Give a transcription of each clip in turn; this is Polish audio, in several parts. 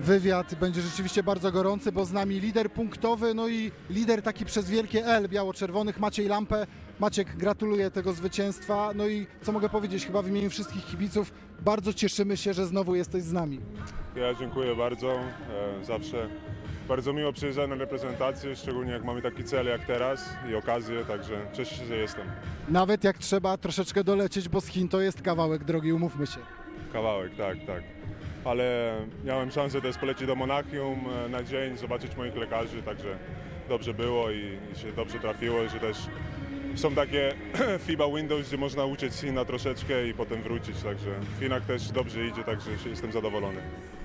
wywiad będzie rzeczywiście bardzo gorący, bo z nami lider punktowy, no i lider taki przez wielkie L biało-czerwonych, Maciej Lampę. Maciek, gratuluję tego zwycięstwa. No i co mogę powiedzieć, chyba w imieniu wszystkich kibiców, bardzo cieszymy się, że znowu jesteś z nami. Ja dziękuję bardzo. E, Zawsze bardzo miło przyjeżdżać na reprezentację, szczególnie jak mamy taki cel jak teraz i okazję, także cieszę się, że jestem. Nawet jak trzeba troszeczkę dolecieć, bo z Chin to jest kawałek drogi, umówmy się. Kawałek, tak, tak. Ale miałem szansę też polecieć do Monachium e, na dzień, zobaczyć moich lekarzy, także dobrze było i, i się dobrze trafiło, że też są takie FIBA Windows, gdzie można uciec z Chin troszeczkę i potem wrócić, także w Chinach też dobrze idzie, także jestem zadowolony.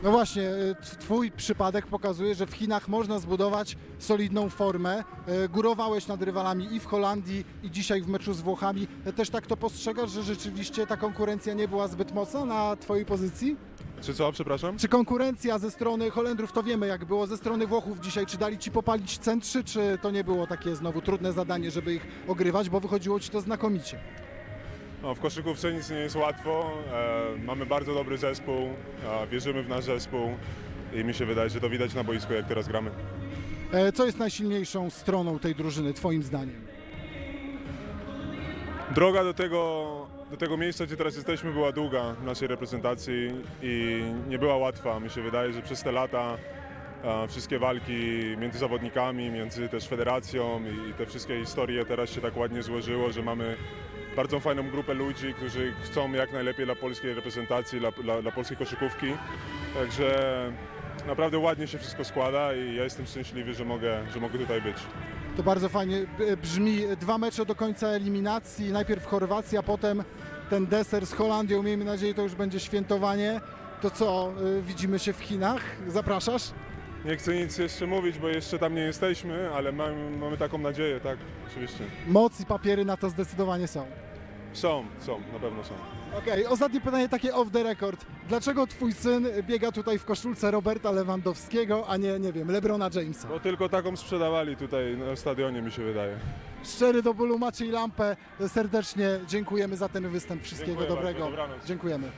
No właśnie, t- twój przypadek pokazuje, że w Chinach można zbudować solidną formę. Y, Górowałeś nad rywalami i w Holandii, i dzisiaj w meczu z Włochami. Też tak to postrzegasz, że rzeczywiście ta konkurencja nie była zbyt mocna na twojej pozycji? Czy co, przepraszam? Czy konkurencja ze strony Holendrów, to wiemy jak było, ze strony Włochów dzisiaj, czy dali ci popalić centrzy, czy to nie było takie znowu trudne zadanie, żeby ich ogrywać, bo wychodziło ci to znakomicie? No, w koszykówce nic nie jest łatwo. E, mamy bardzo dobry zespół, e, wierzymy w nasz zespół i mi się wydaje, że to widać na boisku, jak teraz gramy. E, Co jest najsilniejszą stroną tej drużyny, twoim zdaniem? Droga do tego, do tego miejsca, gdzie teraz jesteśmy, była długa naszej reprezentacji i nie była łatwa. Mi się wydaje, że przez te lata wszystkie walki między zawodnikami, między też federacją i te wszystkie historie teraz się tak ładnie złożyło, że mamy bardzo fajną grupę ludzi, którzy chcą jak najlepiej dla polskiej reprezentacji, dla, dla, dla polskiej koszykówki. Także naprawdę ładnie się wszystko składa i ja jestem szczęśliwy, że mogę, że mogę tutaj być. To bardzo fajnie b- brzmi. Dwa mecze do końca eliminacji. Najpierw Chorwacja, potem ten deser z Holandią. Miejmy nadzieję, to już będzie świętowanie. To co, y, widzimy się w Chinach? Zapraszasz? Nie chcę nic jeszcze mówić, bo jeszcze tam nie jesteśmy, ale mamy, mamy taką nadzieję, tak, oczywiście. Moc i papiery na to zdecydowanie są. Są, są, na pewno są. Okej, ostatnie pytanie takie off the record. Dlaczego twój syn biega tutaj w koszulce Roberta Lewandowskiego, a nie, nie wiem, Lebrona Jamesa? Bo tylko taką sprzedawali tutaj na stadionie, mi się wydaje. Szczery do bólu Maciej Lampę. Serdecznie dziękujemy za ten występ. Wszystkiego Dziękuję dobrego. dobranoc. Dziękujemy.